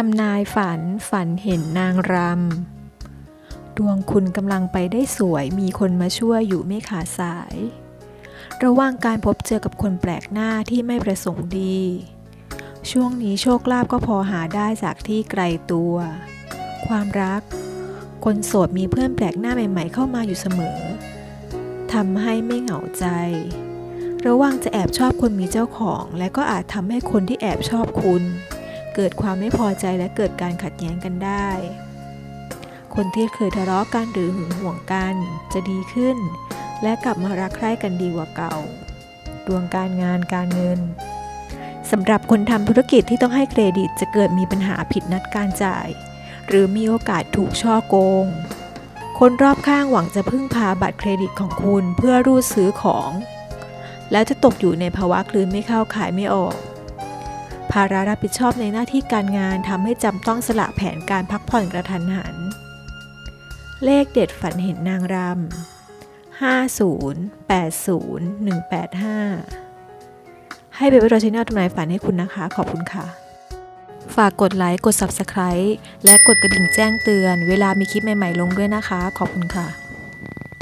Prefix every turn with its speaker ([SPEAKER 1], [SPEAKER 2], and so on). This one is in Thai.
[SPEAKER 1] ทำนายฝันฝันเห็นนางรำ ดวงคุณกำลังไปได้สวยมีคนมาช่วยอยู่ไม่ขาดสาย ระหว่างการพบเจอกับคนแปลกหน้าที่ไม่ประสงค์ดี ช่วงนี้โชคลาภก็พอหาได้จากที่ไกลตัว ความรัก คนโสดมีเพื่อนแปลกหน้าใหม่ ๆ เข้ามาอยู่เสมอทำให้ไม่เหงาใจ ระวังจะแอบชอบคนมีเจ้าของ และก็อาจทำให้คนที่แอบชอบคุณ เกิดความไม่พอใจและเกิดการขัดแย้งกันได้ คนที่เคยทะเลาะกันหรือหึงหวงกันจะดีขึ้น และกลับมารักใคร่กันดีกว่าเก่า ดวงการงานการเงินสำหรับคนทำธุรกิจที่ต้องให้เครดิตจะเกิดมีปัญหาผิดนัดการจ่าย หรือมีโอกาสถูกช่อโกง คนรอบข้างหวังจะพึ่งพาบัตรเครดิตของคุณเพื่อรูดซื้อของ แล้วจะตกอยู่ในภาวะคลืนไม่เข้าขายไม่ออการะรับผิดชอบในหน้าที่การงานทำให้จำต้องสละแผนการพักผ่อนกระทันหัน เลขเด็ดฝันเห็นนางรำ50 80 185ให้เบเบอร์โรชินาทำนายฝันให้คุณนะคะ ขอบคุณค่ะ ฝากกดไลค์ กด Subscribe และกดกระดิ่งแจ้งเตือน เวลามีคลิปใหม่ ๆ ลงด้วยนะคะ ขอบคุณค่ะ